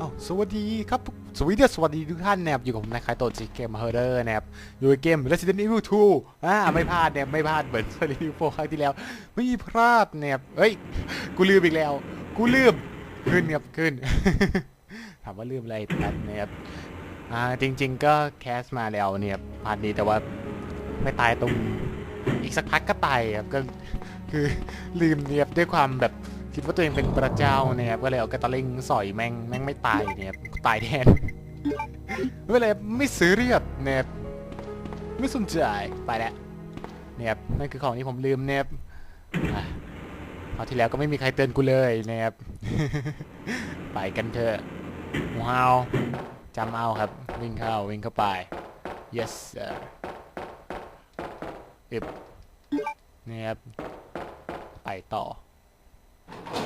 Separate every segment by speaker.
Speaker 1: อ้าวสวัสดีครับสวัสดีสวัสดีทุกท่านนะครับอยู่กับผมนายคายโตจิเกมเฮอร์เดอร์นะครับอยู่ในเกม Resident Evil 2อ่าไม่พลาดเนี่ยไม่พลาดเหมือน Resident Evil 4ครั้งที่แล้ว ไม่พลาดเนี่ยเฮ้ย กูลืมอีกแล้ว กูลืม ขึ้นครับขึ้น ถามว่าลืมอะไรนัดนะครับอ่าจริง ๆ ก็แคสมาแล้วเนี่ยพาร์ทนี้แต่ว่าไม่ตายตรงอีกสักพักก็ตายครับก็คือลืมเนี่ยด้วยความแบบ คิดว่าตัวเองเป็นพระเจ้าเนี่ยครับก็เลยเอากระตะลิงสอยแม่งแม่งไม่ตายเนี่ยครับตายแทนไม่เป็นไม่ซื้อเรียบเนี่ยไม่สนใจไปแล้วเนี่ยนั่นคือของที่ผมลืมเนี่ยครับอะคราวที่แล้วก็ไม่มีใครเตือนกูเลยเนี่ยครับ ไปกันเถอะหมูเฮาจำเอาครับ วิ่งเข้าวิ่งเข้าไป yes sir อึบเนี่ยครับ ไปต่อ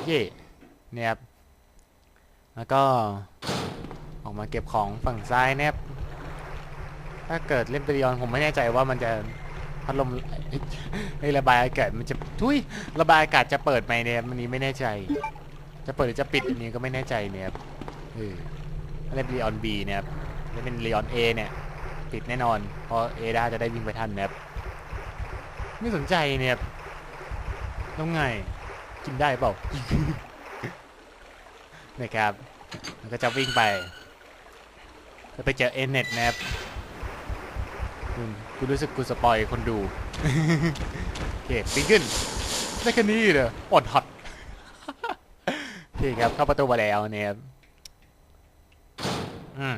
Speaker 1: เย่เนี่ยครับแล้วก็ออกมาเก็บของฝั่งซ้ายเนี่ยครับถ้าเกิดเล่นปริออนผมไม่แน่ใจว่ามันจะพัดลมไอ้ระบายอากาศมันจะทุยระบายอากาศจะเปิดไหมเนี่ยครันนี้ไม่แน่ใจ จะเปิดหรือจะปิดอันนี้ก็ไม่แน่ใจเนี่ยครับเออเล่นรีออนบีเนี่ยครับถ้าเป็นรีออนเอเนี่ยปิดแน่นอนเพราะเอด้าจะได้วิ่งไปทันนะครับไม่สนใจเนี่ยครับแล้วไง กินได้เปล่า นะครับ มันก็จะวิ่งไปก็ไปเจอเอเน็ตนะครับคุณกูรู้สึกกูสปอยคนดู โอเคปีนขึ้น ได้แค่นี้เลยอดหัดโอเคครับ เข้าประตูมาแล้วเนี่ยครับอืม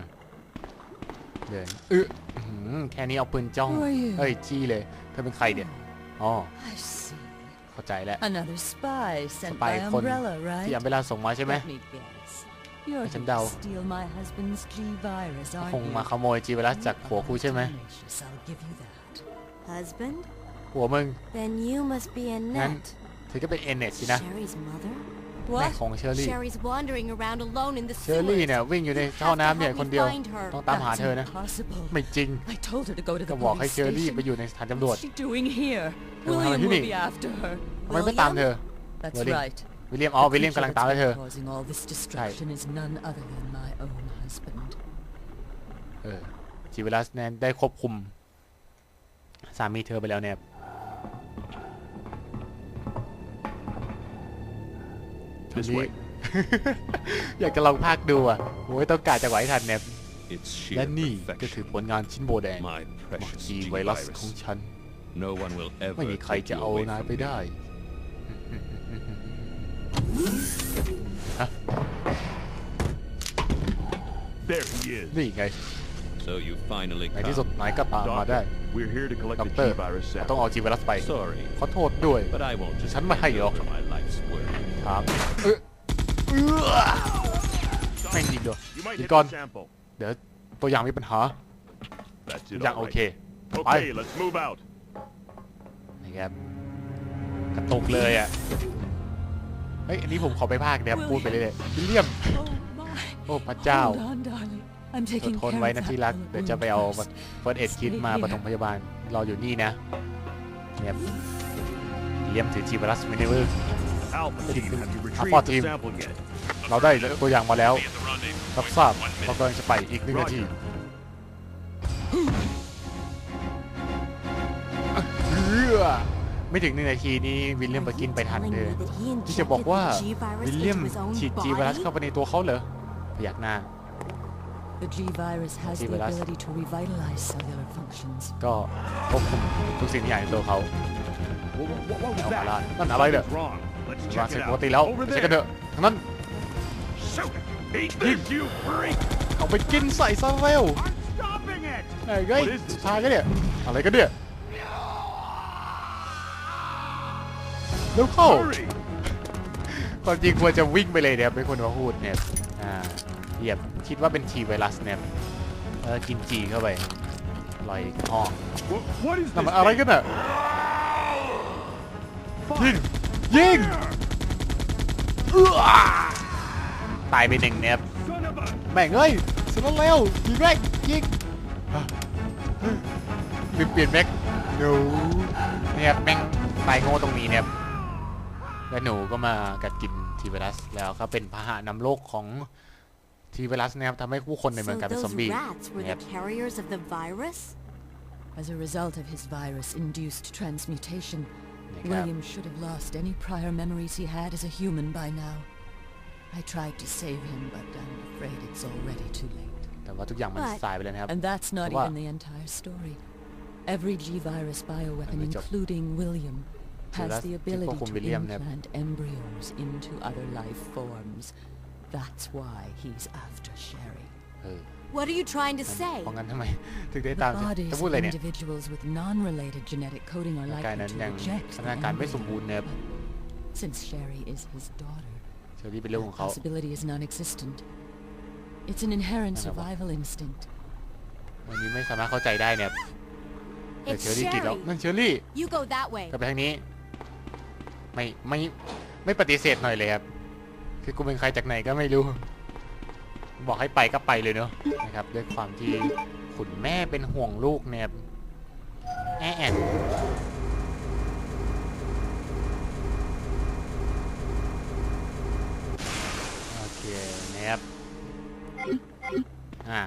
Speaker 1: เดินเอออื้อหือแค่นี้เอาปืนจ้อง
Speaker 2: Who are you?
Speaker 1: เฮ้ย จี้เลย เธอเป็นใครเนี่ยอ๋อ
Speaker 2: I see.
Speaker 1: เข้าใจแล้ว
Speaker 2: Another spy sent
Speaker 1: Spy
Speaker 2: by
Speaker 1: คน
Speaker 2: Umbrella,
Speaker 1: ที่
Speaker 2: right?
Speaker 1: อัมเบล่าส่งมาใช่ไหม
Speaker 2: Let me guess. You're
Speaker 1: ฉัน
Speaker 2: here
Speaker 1: เดา
Speaker 2: to steal my husband's G-virus,
Speaker 1: คง
Speaker 2: aren't
Speaker 1: มา
Speaker 2: you?
Speaker 1: ขโมยจีเวลัสจากผัวกูใช่ไหม
Speaker 2: Tenacious, I'll give you that.
Speaker 3: Husband?
Speaker 1: ผัวมึง
Speaker 3: Then you must be
Speaker 1: Nan-
Speaker 3: Annette.
Speaker 1: เธอก็เป็นเอเน็ตสินะ
Speaker 3: Sherry's mother?
Speaker 1: แม่
Speaker 2: What?
Speaker 1: ของเชอรี่
Speaker 3: Sherry's wandering around alone in the
Speaker 1: เชอรี่
Speaker 3: sewers.
Speaker 1: เนี่ยวิ่งอยู่ในท่อน้ำเนี่ยคนเดียว ต้องตามหา
Speaker 2: That's
Speaker 1: เธอนะ
Speaker 2: impossible.
Speaker 1: ไม่จริง
Speaker 2: I told her to go to
Speaker 1: ก็
Speaker 2: the
Speaker 1: บอกให้
Speaker 2: police
Speaker 1: เชอรี่ไป
Speaker 2: station.
Speaker 1: อยู่ในสถานตำรวจ
Speaker 2: What's she doing here?
Speaker 1: Đâu mà
Speaker 2: William
Speaker 1: cái
Speaker 2: will
Speaker 1: gì?
Speaker 2: be after her.
Speaker 1: ทำไมไม่ตามเธอ
Speaker 2: That's
Speaker 1: William.
Speaker 2: right.
Speaker 1: วิลเลียมอ๋อ
Speaker 2: The
Speaker 1: วิลเลียม
Speaker 2: creature
Speaker 1: กำลังตาม
Speaker 2: that's
Speaker 1: ให้เธอ
Speaker 2: been causing all this destruction is none other than my own husband.
Speaker 1: เออจีเวลัสเนี่ยได้ควบคุม สามีเธอไปแล้วเนี่ย
Speaker 4: This
Speaker 1: นี่
Speaker 4: way.
Speaker 1: อยากจะลองภาคดูอะโอ้ยต้องการจะไหวทันเนี่ย
Speaker 4: It's
Speaker 1: และ
Speaker 4: sheer
Speaker 1: นี่ก็คือ
Speaker 4: perfection.
Speaker 1: ผลงานชิ้นโบแดง
Speaker 4: My
Speaker 1: มัก
Speaker 4: precious
Speaker 1: จี
Speaker 4: G
Speaker 1: ไวรัสของ
Speaker 4: virus.
Speaker 1: ฉัน
Speaker 4: No one will
Speaker 1: ไม่
Speaker 4: ever
Speaker 1: มีใคร
Speaker 4: take
Speaker 1: จะ
Speaker 4: you
Speaker 1: เอา
Speaker 4: away
Speaker 1: นาย
Speaker 4: from
Speaker 1: ไป
Speaker 4: me.
Speaker 1: ได้ฮะ
Speaker 5: There he is.
Speaker 1: นี่ไง
Speaker 4: So you finally
Speaker 1: ในที่สุด
Speaker 4: come.
Speaker 1: นายก็ตามมาได้
Speaker 5: Doctor, we're here to collect
Speaker 1: ด็อก
Speaker 5: the
Speaker 1: เตอร์
Speaker 5: G-virus
Speaker 1: ต้อง
Speaker 5: sample.
Speaker 1: เอาจีไวรัสไป
Speaker 4: Sorry,
Speaker 1: ขอโทษด้วย
Speaker 4: but I won't just
Speaker 1: ฉันไม่ให้หรอก
Speaker 4: over my life's work.
Speaker 1: ครับเออเอื้อแม่งยิงด้วย
Speaker 5: You might
Speaker 1: You
Speaker 5: hit
Speaker 1: gone.
Speaker 5: the sample.
Speaker 1: เดี๋ยวตัวอย่างมีปัญหา
Speaker 5: That's
Speaker 1: ทุ
Speaker 5: it.
Speaker 1: กอย่าง
Speaker 5: all
Speaker 1: โอ
Speaker 5: right.
Speaker 1: เค
Speaker 5: Okay, let's move out.
Speaker 1: นะครับกระตุกเลยอะเฮ้ยอันนี้ผมขอไปภาคนะครับพูดไปเรื่อยๆวิลเลียม
Speaker 2: Oh my.
Speaker 1: โอ้พระเจ้า
Speaker 2: Hold on, darling. I'm
Speaker 1: อด
Speaker 2: taking
Speaker 1: ทน
Speaker 2: care
Speaker 1: ไว้
Speaker 2: of
Speaker 1: นะ
Speaker 2: that
Speaker 1: ที่รัก
Speaker 2: bullet
Speaker 1: เดี๋ยวจะ
Speaker 2: wound
Speaker 1: ไปเอา
Speaker 2: first.
Speaker 1: เฟิร์สเอ็ดคิดมาปฐมพยาบาลรออยู่นี่นะเนี่ยวิลเลียมถือจีไวรัสไม่ได้เวิร์ ก
Speaker 5: Alpha
Speaker 1: Pretty
Speaker 5: team,
Speaker 1: good.
Speaker 5: have you
Speaker 1: Alpha
Speaker 5: retrieved the
Speaker 1: team.
Speaker 5: sample yet?
Speaker 1: เราได้ตัวอย่างมาแล้ว รับทราบเรากำลังจะไปอีกหนึ่งนาทีเอื้อไม่ถึงหนึ่งนาทีนี้วิลเลียมไปกินไปทัน
Speaker 3: Telling
Speaker 1: เล
Speaker 3: me
Speaker 1: ย
Speaker 3: that he
Speaker 1: ที่จะบอก
Speaker 3: injected
Speaker 1: ว่า
Speaker 3: the G-virus
Speaker 1: วิลเลียม
Speaker 3: into his own
Speaker 1: ฉีดจีไวรัส
Speaker 3: body?
Speaker 1: เข้าไปในตัวเขาเหรอพยักหน้า
Speaker 2: The G-virus has the
Speaker 1: G-virus.
Speaker 2: ability to revitalize cellular functions.
Speaker 1: ก็ควบคุมทุกสิ่งทุกอย่างในตัวเขา
Speaker 5: What, what, what was
Speaker 1: Oh,
Speaker 5: that?
Speaker 1: wala. Ano, alay na.
Speaker 5: Something's wrong. Let's
Speaker 1: วาง
Speaker 5: check
Speaker 1: เสร็จ
Speaker 5: it
Speaker 1: ปก
Speaker 5: out.
Speaker 1: ติแล้ว
Speaker 5: Over
Speaker 1: ใช้กันเถ
Speaker 5: there.
Speaker 1: อะทั้งนั้น
Speaker 5: Shoot it. Eat this, you freak.
Speaker 1: เอาไปกินใส่ซะเร็ว
Speaker 5: I'm stopping it.
Speaker 1: ไอ้เฮ้ย
Speaker 5: What is
Speaker 1: สุด
Speaker 5: this?
Speaker 1: ท้ายก็เนี่ยอะไรกันเนี่ยเร็วเข้า
Speaker 5: Hurry.
Speaker 1: ความจริงควรจะวิ่งไปเลยเนี่ยไม่ควรมาพูดเนี่ยอ่าเหยียบคิดว่าเป็นทีไวรัสเนี่ยแล้วกินจีเข้าไปลอยอ๋อ
Speaker 5: What, what is
Speaker 1: นั่น
Speaker 5: this?
Speaker 1: มันอะไร
Speaker 5: thing?
Speaker 1: กันน่ะยิง ยิงเอื้อตายไปหนึ่งเนี่ย
Speaker 5: Son of a...
Speaker 1: แม่งเอ้ยสนเร็วยิงแม่งยิงอะลืมเปลี่ยนแม็กหนูเนี่ยแม่งตายโง่ตรงนี้เนี่ยและหนูก็มากัดกินทีไวรัสแล้วก็เป็นพาหะนำโรคของทีไวรัสนะครับทำให้ผู้คนในเมือง
Speaker 3: So
Speaker 1: กลายเป็นซอม
Speaker 3: those
Speaker 1: บี้
Speaker 3: rats were
Speaker 1: นะครับ
Speaker 3: the carriers of the virus?
Speaker 2: As a result of his virus-induced transmutation,
Speaker 1: นะครับ
Speaker 2: William should have lost any prior memories he had as a human by now. I tried to save him, but I'm afraid it's already too late.
Speaker 1: แต่ว่าทุกอย่างมัน
Speaker 3: But-
Speaker 1: สายไปแล้วนะครับ
Speaker 2: And that's not
Speaker 1: What?
Speaker 2: even the entire story. Every G-virus bioweapon,
Speaker 1: Good job.
Speaker 2: including William, has
Speaker 1: that's-
Speaker 2: the
Speaker 1: tipo
Speaker 2: ability
Speaker 1: con
Speaker 2: to
Speaker 1: William, yep.
Speaker 2: implant embryos into other life forms. That's why he's after Sherry.
Speaker 1: เออ
Speaker 3: What are you trying to say?
Speaker 1: เพราะงั้นทำไมถึงได้
Speaker 2: The
Speaker 1: ตามจะ
Speaker 2: bodies
Speaker 1: พูด
Speaker 2: of
Speaker 1: อะไรเนี่ย
Speaker 2: individuals with non-related genetic coding are
Speaker 1: ร่างกาย
Speaker 2: likely
Speaker 1: นั้น
Speaker 2: to
Speaker 1: ยัง
Speaker 2: reject
Speaker 1: พัฒ
Speaker 2: the
Speaker 1: นาการไม่
Speaker 2: embryo.
Speaker 1: สมบูรณ์นะครับ
Speaker 2: Since Sherry is his daughter,
Speaker 1: เชอรี่เป็นเรื่องของ
Speaker 2: that
Speaker 1: เขา
Speaker 2: possibility is non-existent. It's an inherent
Speaker 1: Ano ba?
Speaker 2: survival instinct.
Speaker 1: วันนี้ไม่สามารถเข้าใจได้เนี่ยแต่
Speaker 3: It's
Speaker 1: เชอรี่กินแล้ว
Speaker 3: Sherry.
Speaker 1: นั่นเชอรี่
Speaker 3: You go that way.
Speaker 1: กลับไปทางนี้ ไม่ไม่ไม่ปฏิเสธหน่อยเลยครับ คือกูเป็นใครจากไหนก็ไม่รู้ บอกให้ไปก็ไปเลยเนอะนะครับ ด้วยความที่ขุนแม่เป็นห่วงลูกเนี่ยแอะแอนโอเคนะครับอ่า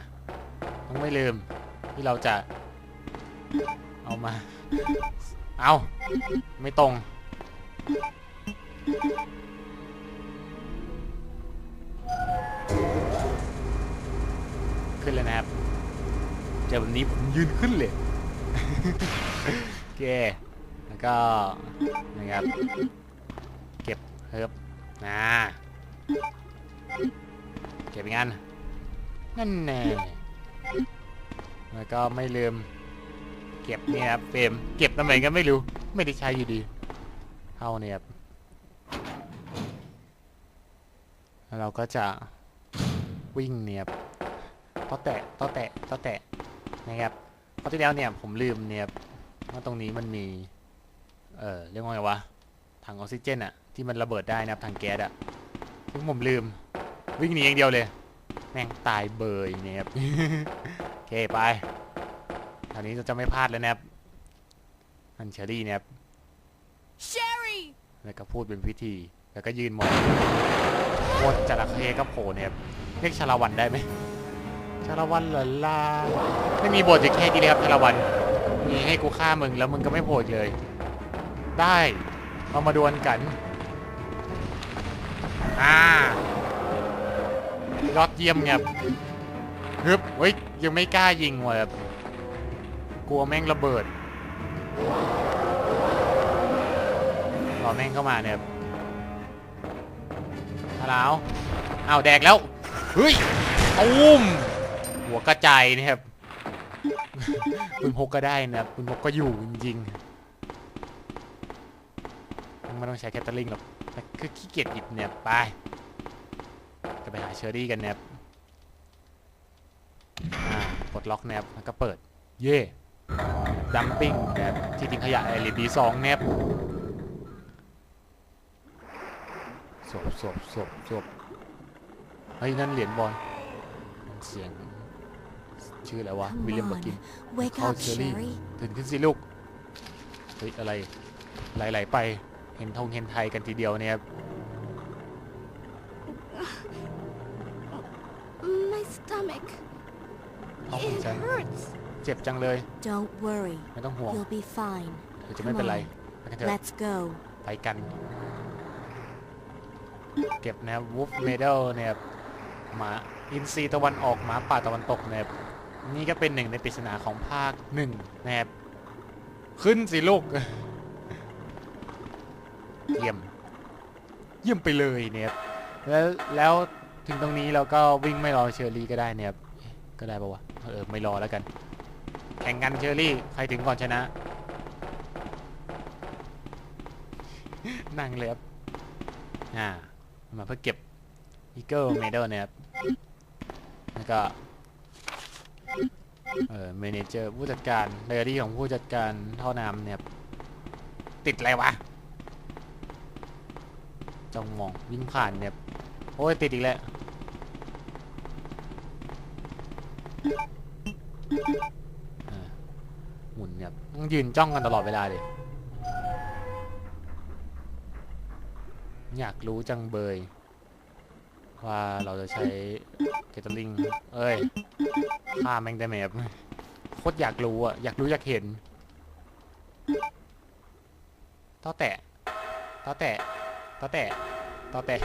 Speaker 1: ต้องไม่ลืมที่เราจะเอามา เอา ไม่ตรง เจอแบบนี้ผมยืนขึ้นเลยโอเคแล้วก็นะครับเก็บเฮิบนะเก็บอีกอันนั่นแน่แล้วก็ไม่ลืม เก็บเนี่ยครับเฟรมเก็บทำไมก็ไม่รู้ ไม่ได้ใช้อยู่ดีเท่าเนี่ยครับแล้วเราก็จะวิ่งเนี่ยบต่อแตะต่อแตะต่อแตะ นะครับเพราะที่แล้วเนี่ยผมลืมเนี่ยครับว่าตรงนี้มันมี เออเรียกว่าไงวะถังออกซิเจนอะที่มันระเบิดได้นะครับถังแก๊สอะซึ่งผมลืม วิ่งหนีอย่างเดียวเลยแม่งตายเบยเนี่ยครับโอเคไปคราวนี้เราจะไม่พลาดแล้วนะครับอันเชอรี่นะครับ
Speaker 3: Sherry!
Speaker 1: แล้วก็พูดเป็นพิธี แล้วก็ยืนมองโคตรจระเข้ก็โผล่เนี่ยครับเรียกชาละวันได้ไหม ชาละวันเหรอล่ะไม่มีบทจะแค่นี้เลยครับชาละวัน มีให้กูฆ่ามึงแล้วมึงก็ไม่โผล่อีกเลย ได้เรามาดวลกัน อ่ายอดเยี่ยมครับฮึบเฮ้ยยังไม่กล้ายิงว่ะแบบกลัวแม่งระเบิดรอแม่งเข้ามาเนี่ยฮัลโหลอ้าวแดกแล้ว เฮ้ยตุ้ม หัวกระจายนะครับปืนพกก็ได้นะครับปืนพกก็อยู่จริงๆไม่ต้องใช้แคตเตอร์ลิงหรอกคือขี้เกียจหยิบเนี่ยไปก็ไปหาเชอรี่กันนะครับอ่ากดล็อกนะครับแล้วก็เปิด เย่ดัมปิ้งนะครับที่ทิ้งขยะไอรีดีสองนะครับศพศพศพศพเฮ้ยนั่นเหรียญบอลเสียง ชื่ออะไรวะ
Speaker 3: Come
Speaker 1: วิลเลียมเบอ
Speaker 3: on.
Speaker 1: ร์กิน
Speaker 3: Wake
Speaker 1: เข้า
Speaker 3: up,
Speaker 1: เชอรี่
Speaker 3: Sherry.
Speaker 1: ตื่นขึ้นสิลูก เฮ้ย อะไร ไหลๆไป เห็นทงเห็นไทยกันทีเดียวเนี่ยครับ
Speaker 3: My stomach.
Speaker 1: ท้องของ
Speaker 3: It
Speaker 1: ฉัน
Speaker 3: hurts.
Speaker 1: เจ็บจังเลย
Speaker 3: Don't worry.
Speaker 1: ไม่ต้องห่วง
Speaker 3: You'll be fine.
Speaker 1: เธอจะไม่เป็นไรไปกันเถอะ
Speaker 3: Let's go.
Speaker 1: ไปกัน เก็บนะครับวูฟเมด l เนี่ยครับหมาอินซีตะวันออกหมาป่าตะวันตกนะครับ นี่ก็เป็นหนึ่งในปริศนาของภาคหนึ่งนะครับ ขึ้นสิลูก เยี่ยม เยี่ยมไปเลยเนี่ยครับแล้วแล้วถึงตรงนี้เราก็วิ่งไม่รอเชอรี่ก็ได้เนี่ยครับก็ได้ปะวะ เออ ไม่รอแล้วกัน แข่งกันเชอรี่ ใครถึงก่อนชนะ นั่งเลยครับ อ่า มาเพื่อเก็บ Eagle Medal เนี่ยครับแล้วก็ เอ่อ Manager ผู้จัดการไดอารี่ของผู้จัดการท่อน้ำเนี่ย ติดอะไรวะจ้องมองวิ่งผ่านเนี่ย โอ้ยติดอีกแล้วหมุนเนี่ยต้องยืนจ้องกันตลอดเวลาเลยอยากรู้จังเบย ว่าเราจะใช้เจตลิง เอ้ย ฆ่าแมงได้ไหมบโคตรอยากรู้อะ อยากรู้อยากเห็นต่อแตะต่อแตะต่อแตะต่อแตะ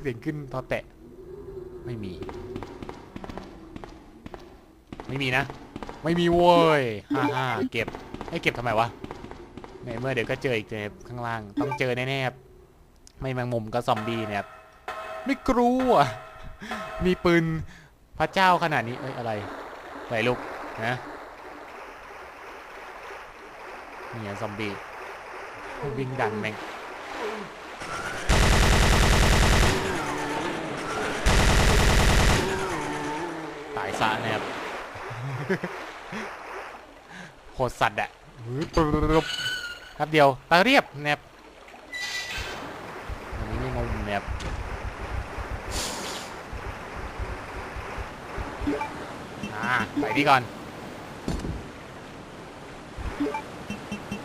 Speaker 1: เสียงขึ้นต่อแตะ ไม่มี ไม่มีนะ ไม่มีโว้ยฮ่าฮ่าเก็บให้เก็บทำไมวะในเมื่อเดี๋ยวก็เจออีกนะครับข้างล่าง ต้องเจอแน่ๆครับไม่แมงมุมก็ซอมบี้เนะครับไม่กลัวมีปืน พระเจ้าขนาดนี้เอ้ยอะไรไหนลูกนะเนี่ไงซอมบี้วิ่งดันแม่งตายซะนะครับโหดสัตว์อะครับเดียวตาเรียบนะครับอันนี้ไม่งงนะครับอ่า ใส่นี่ก่อน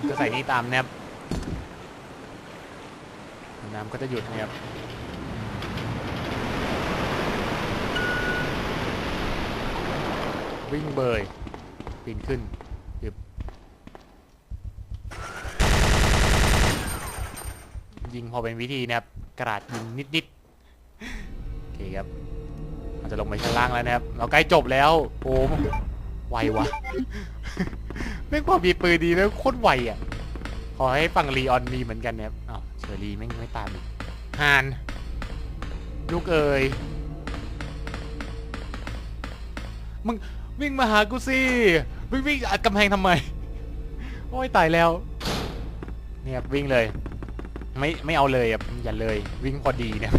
Speaker 1: ก็ใส่นี่ตามแนบน้ำก็จะหยุดนะครับวิ่งเบยปีนขึ้นยึบยิงพอเป็นวิธีนะครับกระดาษยิงนิดๆโอเคครับ ราจะลงไปชั้นล่างแล้วนะครับ เราใกล้จบแล้ว โอ้ไววะไม่ความมีปืนดีแล้วโคตรไวอะ ขอให้ฝั่งลีออนมีเหมือนกันนะครับอ้าวเชอรีไม่งไม่ตามฮานลูกเอ๋ยมึงวิ่งมาหากูสิวิ่งวิ่งอัดกำแพงทำไม โอ้ยตายแล้ว เนี่ยวิ่งเลย ไม่ไม่เอาเลยอะอย่าเลย วิ่งพอดีเนี่ย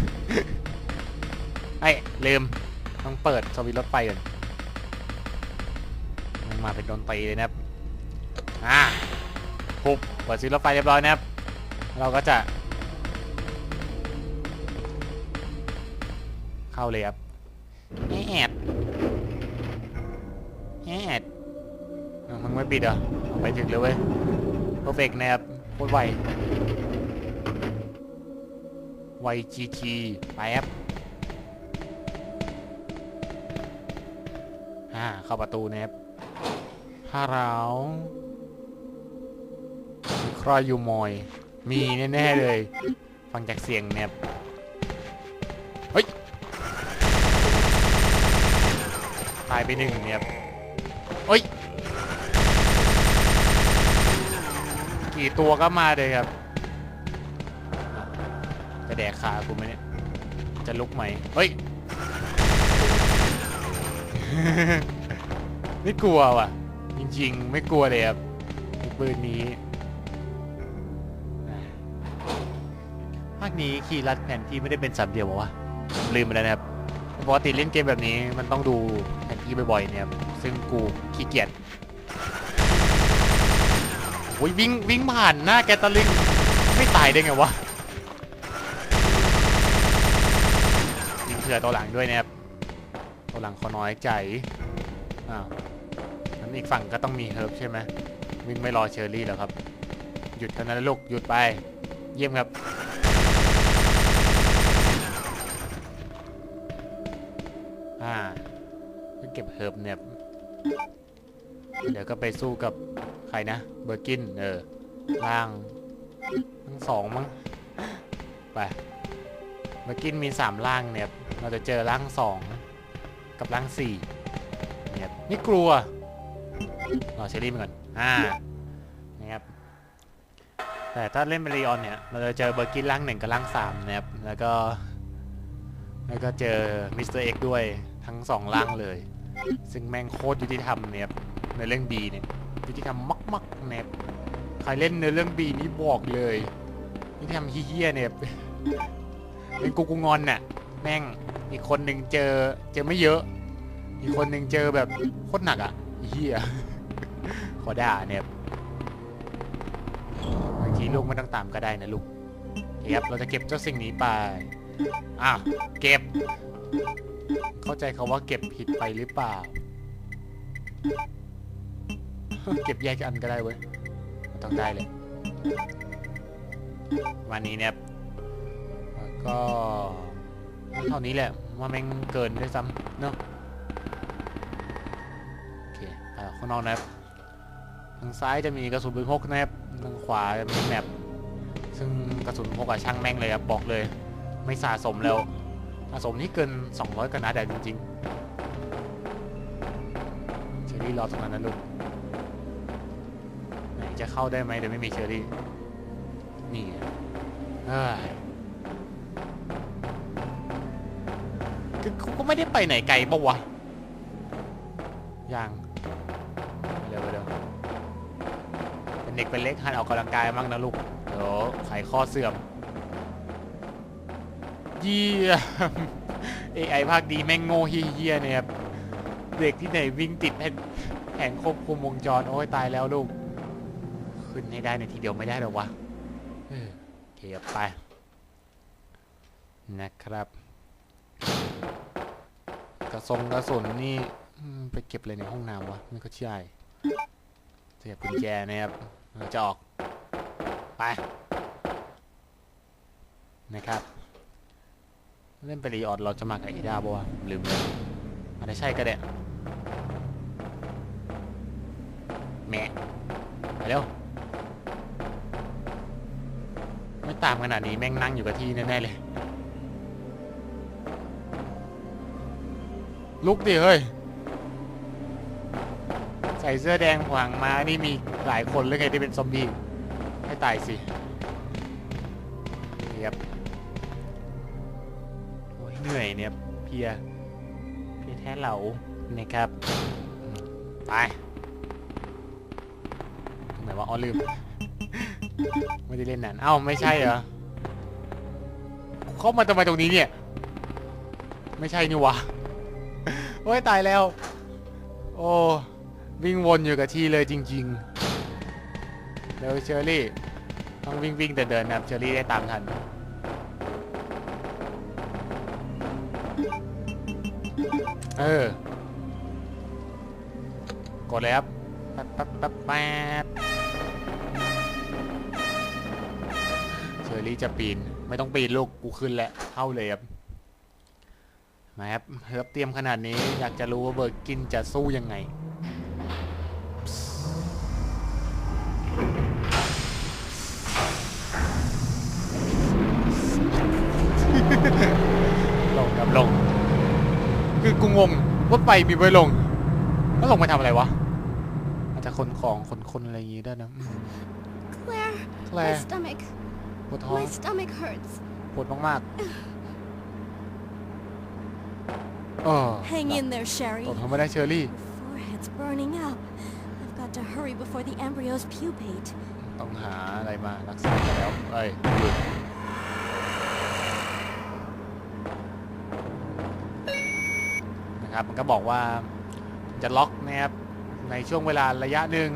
Speaker 1: ไอ้ยลืม ต้องเปิดสวิตช์รถไฟก่อนมันมาเป็นโดนตีเลยนะครับ อ่าปุบเปิดสวิตช์รถไฟเรียบร้อยนะครับ เราก็จะ เข้าเลยครับแอบแอดมึงไม่ปิดเหรอเอาไปถึงเลยเว้ยเพอร์เฟกนะครับโคตรไวไวจีจีไปแอป เข้าประตูนะครับฮาราวครอยู่มอย มีแน่ๆเลย ฟังจากเสียงเนี่ยเฮ้ย ตายไปหนึ่งเนี่ยโอ้ย กี่ตัวก็มาเลยครับ จะแดกขากูไหมเนี่ย จะลุกไหม เฮ้ย ไม่กลัวว่ะ จริงๆ ไม่กลัวเลยครับปืนนี้ภาคนี้คีย์รัดแผนที่ไม่ได้เป็นสามเดียววะผมลืมไปแล้วนะครับปกติเล่นเกมแบบนี้มันต้องดูแผนที่บ่อยๆเนี่ยครับซึ่งกูขี้เกียจโอ้ยวิ่งวิ่งผ่านหน้าแกตลิงไม่ตายได้ไงวะยิงเผื่อตัวหลังด้วยนะครับตัวหลังเขาน้อยใจอ้าวั้นอีกฝั่งก็ต้องมีเฮิร์บใช่ไหมวิ่งไม่รอเชอร์รี่แล้วครับ หยุดเท่านั้นลูกหยุดไป เยี่ยมครับอ่าเพิ่งเก็บเฮิร์บเนี่ยเดี๋ยวก็ไปสู้กับใครนะเบอร์กินเออล่างทั้งสองมั้งไปเบอร์กินมีสามล่างเนี่ยเราจะเจอล่างสองกับล่างสี่เนี่ยไม่กลัว รอเชอรี่มาก่อน อ่า นะครับ แต่ถ้าเล่นเบรีออนเนี่ย เราจะเจอเบอร์กินล่างหนึ่งกับล่างสามนะครับ แล้วก็ แล้วก็เจอมิสเตอร์เอ็กด้วยทั้งสองร่างเลย ซึ่งแม่งโคตรยุติธรรมเนี่ยในเรื่องบีเนี่ยยุติธรรมมักๆเนี่ยใครเล่นในเรื่องบีนี้บอกเลยยุติธรรมเฮี้ยเนี่ยเป็นกูกูงอนน่ะ แม่งอีกคนหนึ่งเจอเจอไม่เยอะ อีกคนหนึ่งเจอแบบโคตรหนักอะเฮี้ย อด่าเนี่ยบางทีลูกไม่ต้องตามก็ได้นะลูกเครับเราจะเก็บเจ้าสิ่งนี้ไปอ้าวเก็บ เข้าใจเขาว่าเก็บผิดไปหรือเปล่า เก็บแยกอันก็ได้เว้ยต้องได้เลย วันนี้เนี่ยก็เท่านี้แหละ ว่าแม่งเกินด้วยซ้ำเนาะ โอเคไปข้างนอกนะครับ ทางซ้ายจะมีกระสุนปืนพกนะครับทางขวาจะมีแมปซึ่งกระสุนพกอะช่างแม่งเลยครับบอกเลย ไม่สะสมแล้วสะสมนี่เกิน 200กว่านัดแต่จริงๆเชอรี่รอตรงนั้นนะลูกไหนจะเข้าได้ไหมเดี๋ยไม่มีเชอรี่นี่เอ้ยคือเขาก็ไม่ได้ไปไหนไกลปะวะยัง เด็กเป็นเล็กหันออกกำลังกายมั่งนะลูกเดี๋ยวไขข้อเสื่อมเยี่ยม AI ภาคดีแม่งโง่เฮี้ยเนี่ยครับเด็กที่ไหนวิ่งติดแผนแผงควบคุมวงจรโอ้ยตายแล้วลูก ขึ้นให้ได้ในทีเดียวไม่ได้หรอวะเออโอเคครับไปนะครับกระทรงกระสุนนี่ไปเก็บเลยในห้องน้ำวะไม่ก็ใช่เสียบกุญแจนะครับ จะออก ไป นะครับ เล่นไปรีออดเราจะมากับเอดาบ่วะลืมเลยอาจจะใช่ก็ได้แมะไปเร็ว ไม่ตามขนาดนี้แม่งนั่งอยู่กับที่แน่ๆเลย ลุกดิเฮ้ย ใส่เสื้อแดงขวางมานี่มี หลายคนเลยไงที่เป็นซอมบี้ให้ตายสิเรียบโอ้ยเหนื่อยเนี่ยเพียเพียแท้เหลานะครับไปไหนวะอ๋อลืมไม่ได้เล่นนานเอ้าไม่ใช่เหรอเข้ามาทำไมตรงนี้เนี่ย ไม่ใช่นี่วะโอ้ยตายแล้ว โอ้วิ่งวนอยู่กับที่เลยจริง ๆ เร็วเชอรี่ ต้องวิ่งวิ่งแต่เดินนะครับเชอรี่ได้ตามทันเออกดเลยครับแป๊บแป๊บแป๊บแป๊บเชอรี่จะปีน ไม่ต้องปีนลูกกูขึ้นแล้วเข้าเลยครับมาครับเฮิร์บเตรียมขนาดนี้อยากจะรู้ว่าเบอร์กินจะสู้ยังไง งงว่าไปมีไว้ลง แล้วลงไปทำอะไรวะอาจจะคนของคนคนอะไรอย่างงี้ด้วยนะอืม
Speaker 3: Claire, my
Speaker 1: Claire.
Speaker 3: stomach.
Speaker 1: ปวดท้อง
Speaker 3: My stomach hurts.
Speaker 1: ปวดมากๆเออ
Speaker 3: Hang in there, Sherry.
Speaker 1: ตกทำไม่ได้เชอรี่
Speaker 3: Your forehead's burning up. I've got to hurry before the embryos pupate.
Speaker 1: ต้องหาอะไรมารักษาไปแล้วเอ้ยหยุด นะครับ มันก็บอกว่าจะล็อกนะครับในช่วงเวลาระยะหนึ่ง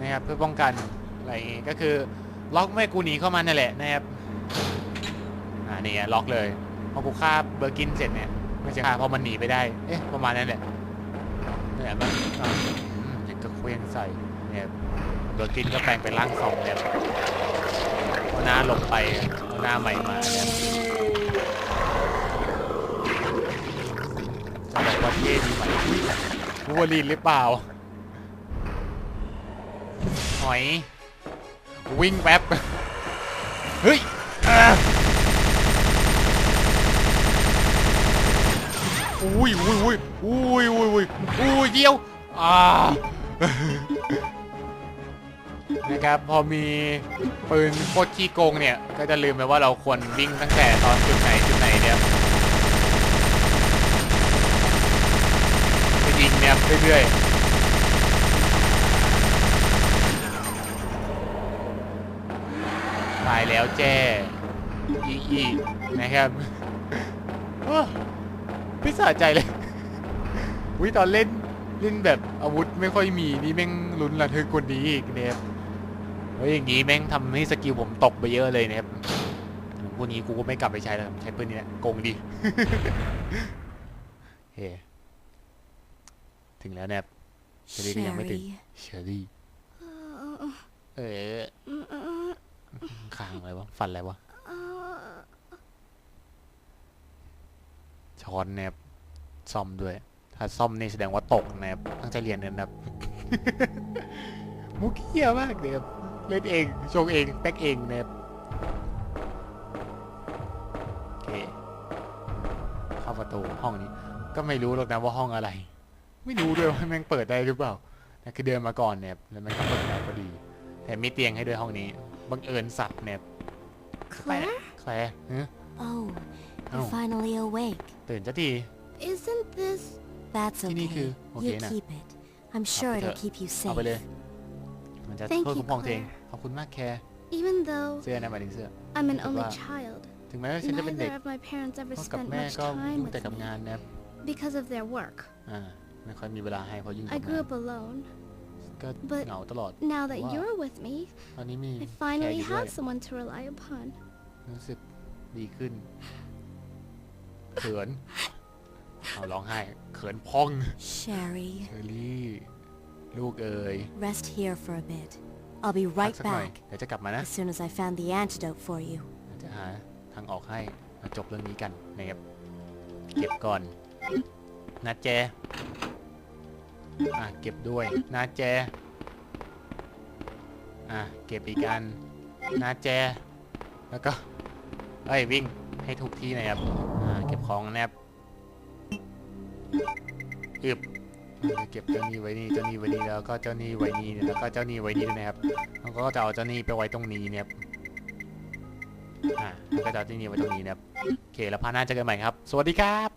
Speaker 1: นะครับเพื่อป้องกันอะไรอย่างงี้ก็คือล็อกไม่กูหนีเข้ามานั่นแหละนะครับอ่านี่ล็อกเลยพอกูฆ่าเบอร์กินเสร็จเนี่ยไม่ใช่ฆ่าพราะมันหนีไปได้เอ๊ะประมาณนั้นแหละเนี่ยมันอืมยังกระเคว้งใส่เนี่ยเบอร์กินก็แปลงเป็นร่างทรงเนี่ยหน้าหลงไปหน้าใหม่มาเนี่ย ว่าเท่ดีไหมวูวอลีนหรือเปล่า หอย วิ่งแป๊บ เฮ้ยอ่าอุ้ยอุ้ยอุ้ยอุ้ยอุ้ยอุ้ยอุ้ยเดียว อ่า นะครับ พอมีปืนโคตรขี้โกงเนี่ย ก็จะลืมไปว่าเราควรวิ่งตั้งแต่ตอนจุดไหนจุดไหน เนี่ยไปยิงเรื่อยๆตายแล้วแจ้อีอีนะครับพิสาใจเลยวิตอนเล่นเล่นแบบอาวุธไม่ค่อยมีนี่แม่งลุ้นระทึกกว่านี้อีกเนี่ยเฮ้ยอย่างงี้แม่งทำให้สกิลผมตกไปเยอะเลยนะครับพวกนี้กูก็ไม่กลับไปใช้แล้วใช้ปืนนี้แหละโกงดีเฮ้ ถึงแล้วนะครับเชอรี่ก็ยังไม่ถึง
Speaker 3: Sherry.
Speaker 1: เชอรี่ เออค้างอะไรวะ ฟันอะไรวะ ช้อนนะครับซ่อมด้วย ถ้าซ่อมนี่แสดงว่าตกนะครับตั้งใจเรียนนะครับ มุกเหี้ยมากเลยครับเล่นเองโชงเองแป๊กเองนะครับโอเค เข้าประตูห้องนี้ ก็ไม่รู้หรอกนะว่าห้องอะไร ไม่รู้ด้วยว่าแม่งเปิดได้หรือเปล่าแต่คือเดินมาก่อนเนี่ยแล้วมันก็เปิดได้พอดี แต่มีเตียงให้ด้วยห้องนี้ บังเอิญสัตว์เนี่ย
Speaker 3: Claire?
Speaker 1: แคลร์ฮะ
Speaker 3: Oh, you're
Speaker 1: Oh.
Speaker 3: finally awake.
Speaker 1: ตื่นจะที
Speaker 3: Isn't this... That's
Speaker 1: ที่นี่คือ
Speaker 3: okay.
Speaker 1: โอเค
Speaker 3: You
Speaker 1: นะ
Speaker 3: keep it. I'm sure
Speaker 1: Up with
Speaker 3: it'll
Speaker 1: it.
Speaker 3: keep you
Speaker 1: เอาไปเลย
Speaker 3: safe.
Speaker 1: มันจะ
Speaker 6: Thank
Speaker 1: ช่วย
Speaker 6: you,
Speaker 1: คุ้มครองตัวเอง
Speaker 6: Claire.
Speaker 1: ขอบคุณมากแคร์
Speaker 6: Even though
Speaker 1: เสื้อนะหมายถึงเสื้อ
Speaker 6: I'm an only
Speaker 1: Wow.
Speaker 6: child,
Speaker 1: ถึงแม้ว่าฉันจะเป็นเด็ก
Speaker 6: neither of my parents ever
Speaker 1: พ่อกับ
Speaker 6: spent
Speaker 1: แม่
Speaker 6: much
Speaker 1: ก็
Speaker 6: time
Speaker 1: ยุ่งแต่
Speaker 6: with
Speaker 1: กับงาน
Speaker 6: me
Speaker 1: นะครับ
Speaker 6: because of their work.
Speaker 1: อ่า ไม่ค่อยมีเวลาให้เพราะยุ่ง
Speaker 6: I
Speaker 1: กับ
Speaker 6: grew
Speaker 1: งาน
Speaker 6: up alone.
Speaker 1: ก็
Speaker 6: but
Speaker 1: เหงาตลอด
Speaker 6: Now that
Speaker 1: Wow.
Speaker 6: you're with me,
Speaker 1: ตอนนี้มี
Speaker 6: I
Speaker 1: แคร์
Speaker 6: finally
Speaker 1: อยู่ด้วย
Speaker 6: have someone to rely upon.
Speaker 1: รู้สึกดีขึ้น เขิน เอาร้องไห้ เขินพอง
Speaker 3: Sherry,
Speaker 1: เชอรี่ ลูกเอ๋ย
Speaker 3: rest here for a bit. I'll be
Speaker 1: พัก
Speaker 3: right
Speaker 1: สักหน่อย
Speaker 3: back
Speaker 1: เดี๋ยวจะกลับมานะ
Speaker 3: as soon as I found the antidote for you.
Speaker 1: จะหาทางออกให้มาจบเรื่องนี้กันนะครับ เก็บก่อนนะแจ อะเก็บด้วยนะแจ อะเก็บอีกอันนะแจ แล้วก็ เอ้ยวิ่งให้ถูกที่หนะครับ อ่าเก็บของนะครับอึบเก็บเจ้านี่ไว้นี่เจ้านี่ไว้นี่แล้วก็เจ้านี่ไว้นี่แล้วก็เจ้านี่ไว้นี่นะครับแล้วก็จะเอาเจ้านี่ไปไว้ตรงนี้นะครับอ่าแล้วก็จะเอาเจ้านี่ไว้ตรงนี้นะครับโอเคแล้วพาหน้าเจอกันใหม่ครับ สวัสดีครับ